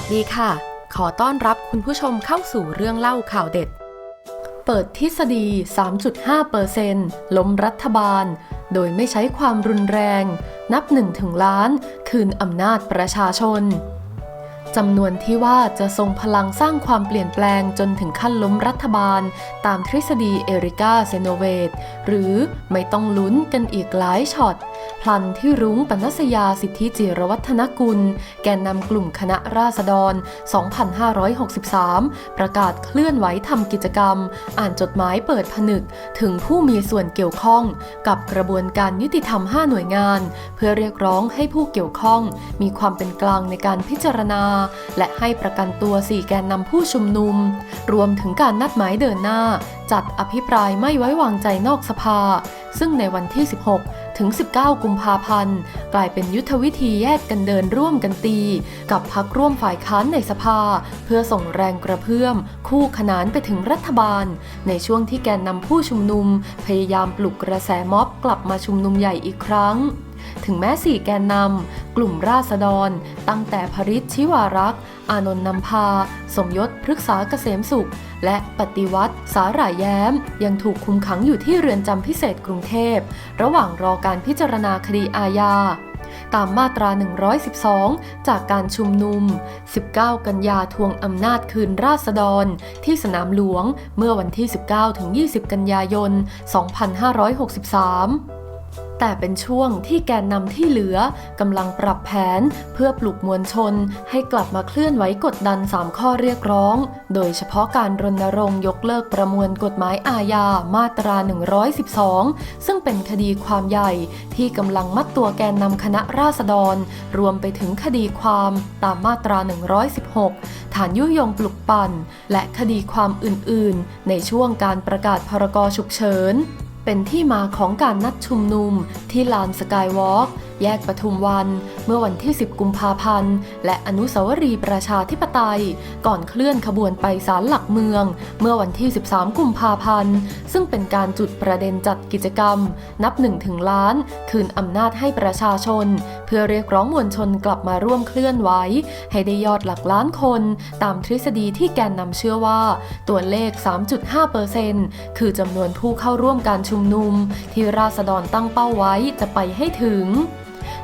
วัสดีค่ะ ขอต้อนรับคุณผู้ชมเข้าสู่เรื่องเล่าข่าวเด็ด เปิดทฤษฎี 3.5%ล้มรัฐบาล โดยไม่ใช้ความรุนแรง นับหนึ่งถึงล้าน คืนอำนาจประชาชนจำนวนที่ว่าจะทรงพลังสร้างความเปลี่ยนแปลงจนถึงขั้นล้มรัฐบาล ตามทฤษฎีเอริกาเซโนเวตหรือไม่ต้องลุ้นกันอีกหลายช็อต พลันที่รุ้งปนัสยาสิทธิจิรวัฒนกุล แกนนำกลุ่มคณะราษฎร 2563 ประกาศเคลื่อนไหวทำกิจกรรม อ่านจดหมายเปิดผนึก ถึงผู้มีส่วนเกี่ยวข้อง กับกระบวนการยุติธรรม 5 หน่วยงาน เพื่อเรียกร้องให้ผู้เกี่ยวข้อง มีความเป็นกลางในการพิจารณา และให้ประกันตัว 4 แกนนำผู้ชุมนุม รวมถึงการนัดหมายเดินหน้าจัดอภิปรายไม่ไว้วางใจนอกสภา ซึ่งในวันที่ 16 ถึง 19 กุมภาพันธ์ กลายเป็นยุทธวิธีแยกกันเดินร่วมกันตี กับพักร่วมฝ่ายค้านในสภา เพื่อส่งแรงกระเพื่อม คู่ขนานไปถึงรัฐบาล ในช่วงที่แกนนำผู้ชุมนุม พยายามปลุกกระแสม็อบกลับมาชุมนุมใหญ่อีกครั้งถึงแม้สี่แกนนำ กลุ่มราษฎร ตั้งแต่พริชชิวารักษ์ อานนท์นำพา สมยศพฤกษาเกษมสุข และปฏิวัติ สาหร่ายแย้ม ยังถูกคุมขังอยู่ที่เรือนจำพิเศษกรุงเทพ ระหว่างรอการพิจารณาคดีอาญาตามมาตรา 112 จากการชุมนุม 19 กันยาทวงอำนาจคืนราษฎร ที่สนามหลวงเมื่อวันที่ 19ถึง20 กันยายน 2563 แต่เป็นช่วงที่แกนนำที่เหลือกำลังปรับแผนเพื่อปลุกมวลชน ให้กลับมาเคลื่อนไหวกดดัน 3 ข้อเรียกร้อง โดยเฉพาะการรณรงค์ยกเลิกประมวลกฎหมายอาญามาตรา 112 ซึ่งเป็นคดีความใหญ่ที่กำลังมัดตัวแกนนำคณะราษฎร รวมไปถึงคดีความตามมาตรา 116 ฐานยุยงปลุกปั่น และคดีความอื่น ๆ ในช่วงการประกาศพรกฉุกเฉิน เป็นที่มาของการนัดชุมนุมที่ลานสกายวอล์ก แยกปทุมวัน เมื่อวันที่ 10 กุมภาพันธ์ และอนุสาวรีย์ประชาธิปไตย ก่อนเคลื่อนขบวนไปศาลหลักเมือง เมื่อวันที่ 13 กุมภาพันธ์ ซึ่งเป็นการจุดประเด็นจัดกิจกรรม นับหนึ่งถึงล้าน คืนอำนาจให้ประชาชน เพื่อเรียกร้องมวลชนกลับมาร่วมเคลื่อนไหวให้ได้ยอดหลักล้านคน ตามทฤษฎีที่แกนนำเชื่อว่า ตัวเลข 3.5%คือจำนวนผู้เข้าร่วมการชุมนุม ที่ราษฎรตั้งเป้าไว้จะไปให้ถึง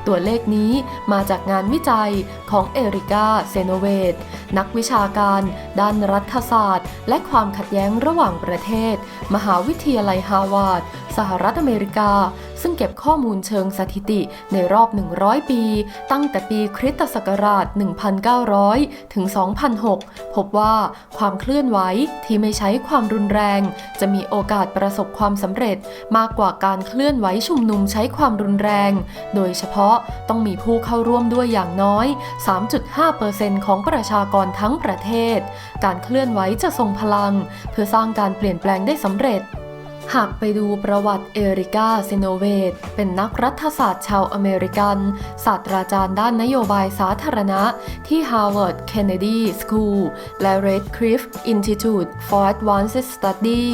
ตัวเลขนี้มาจากงานวิจัยของเอริกาเซโนเวตนักวิชาการ ด้านรัฐศาสตร์ และความขัดแย้งระหว่างประเทศ มหาวิทยาลัยฮาวาดสหรัฐอเมริกา ซึ่งเก็บข้อมูลเชิงสถิติในรอบ 100 ปี ตั้งแต่ปีคริสตศักราช 1900 ถึง 2006 พบว่าความเคลื่อนไหวที่ไม่ใช้ความรุนแรง จะมีโอกาสประสบความสำเร็จมากกว่าการเคลื่อนไหวชุมนุมใช้ความรุนแรง โดยเฉพาะต้องมีผู้เข้าร่วมด้วยอย่างน้อย 3.5%ของประชากรทั้งประเทศ การเคลื่อนไหวจะทรงพลัง เพื่อสร้างการเปลี่ยนแปลงได้สำเร็จ หากไปดูประวัติเอริกาเซโนเวตเป็นนักรัฐศาสตร์ชาวอเมริกัน ศาสตราจารย์ด้านนโยบายสาธารณะ ที่ Harvard Kennedy School และ Radcliffe Institute for Advanced Study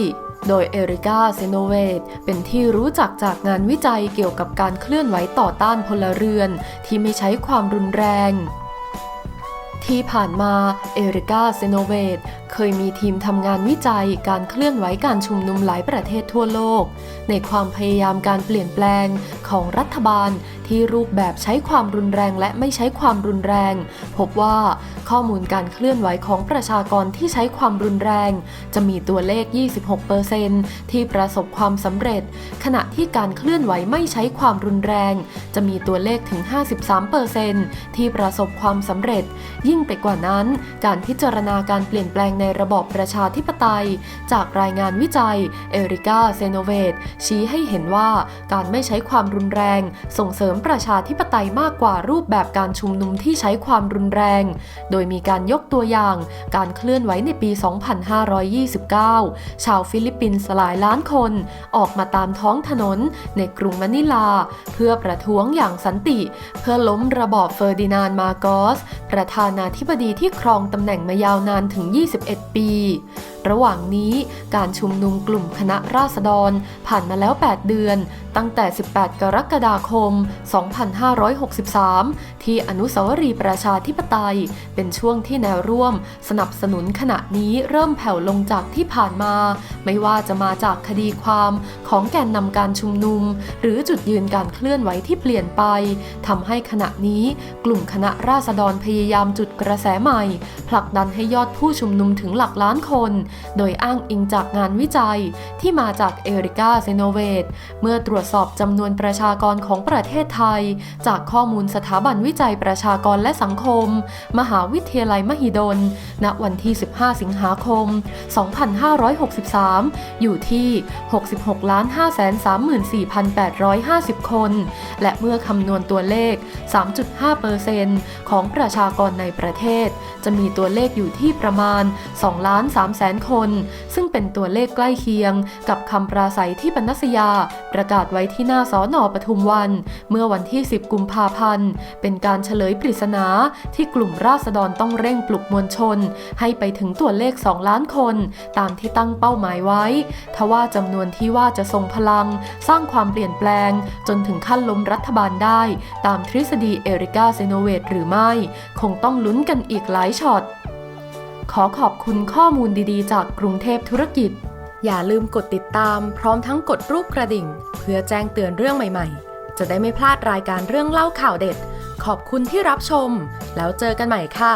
โดยเอริกาเซโนเวตเป็นที่รู้จักจากงานวิจัยเกี่ยวกับการเคลื่อนไหวต่อต้านพลเรือน ที่ไม่ใช้ความรุนแรงที่ผ่านมาเอริกาเซโนเวตเคยมีทีมทำงานวิจัยการเคลื่อนไหวการชุมนุมหลายประเทศทั่วโลก ในความพยายามการเปลี่ยนแปลงของรัฐบาลที่รูปแบบใช้ความรุนแรงและไม่ใช้ความรุนแรง พบว่าข้อมูลการเคลื่อนไหวของประชากรที่ใช้ความรุนแรง จะมีตัวเลข 26%ที่ประสบความสำเร็จ ขณะที่การเคลื่อนไหวไม่ใช้ความรุนแรง จะมีตัวเลขถึง 53%ที่ประสบความสำเร็จ ยิ่งไปกว่านั้น การพิจารณาการเปลี่ยนแปลงในระบอบประชาธิปไตย จากรายงานวิจัย เอริกาเซโนเวตชี้ให้เห็นว่าการไม่ใช้ความรุนแรง ส่งเสริมประชาธิปไตยมากกว่ารูปแบบการชุมนุมที่ใช้ความรุนแรง โดยมีการยกตัวอย่าง การเคลื่อนไหวในปี 2529 ชาวฟิลิปปินส์หลายล้านคน ออกมาตามท้องถนนในกรุงมะนิลา เพื่อประท้วงอย่างสันติ เพื่อล้มระบอบเฟอร์ดินานด์มาโกส ประธานาธิบดีที่ครองตำแหน่งมายาวนานถึง 21ปี ระหว่างนี้การชุมนุมกลุ่มคณะราษฎร ผ่านมาแล้ว 8 เดือน ตั้งแต่ 18 กรกฎาคม 2563 ที่อนุสาวรีย์ประชาธิปไตย เป็นช่วงที่แนวร่วม สนับสนุนขณะนี้เริ่มแผ่วลงจากที่ผ่านมา ไม่ว่าจะมาจากคดีความของแกนนำการชุมนุม หรือจุดยืนการเคลื่อนไหวที่เปลี่ยนไปทำให้ขณะนี้กลุ่มคณะราษฎรพยายามจุดกระแสใหม่ ผลักดันให้ยอดผู้ชุมนุมถึงหลักล้านคน โดยอ้างอิงจากงานวิจัยที่มาจากเอริกาเซโนเวตเมื่อตรวจสอบจำนวนประชากรของประเทศไทย จากข้อมูลสถาบันวิจัยประชากรและสังคม มหาวิทยาลัยมหิดล ณ วันที่ 15 สิงหาคม 2563 อยู่ที่ 66 534,850 คน และเมื่อคำนวณตัวเลข 3.5%ของประชากรในประเทศ จะมีตัวเลขอยู่ที่ประมาณ2ล้าน3แสนคน ซึ่งเป็นตัวเลขใกล้เคียง กับคำปราศัยที่ปนัสยา ประกาศไว้ที่หน้าสอนอปทุมวัน เมื่อวันที่ 10 กุมภาพันธ์ เป็นการเฉลยปริศนาที่กลุ่มราษฎรต้องเร่งปลุกมวลชน ให้ไปถึงตัวเลข 2 ล้านคน ตามที่ตั้งเป้าหมายไว้ ทว่าจำนวนที่ว่าจะทรงพลัง สร้างความเปลี่ยนแปลง จนถึงขั้นล้มรัฐบาลได้ ตามทฤษฎีเอริกาเซโนเวตหรือไม่ คงต้องลุ้นกันอีกหลายช็อต ขอขอบคุณข้อมูลดีๆ จากกรุงเทพธุรกิจ อย่าลืมกดติดตามพร้อมทั้งกดรูปกระดิ่ง เพื่อแจ้งเตือนเรื่องใหม่ๆ จะได้ไม่พลาดรายการเรื่องเล่าข่าวเด็ด ขอบคุณที่รับชม แล้วเจอกันใหม่ค่ะ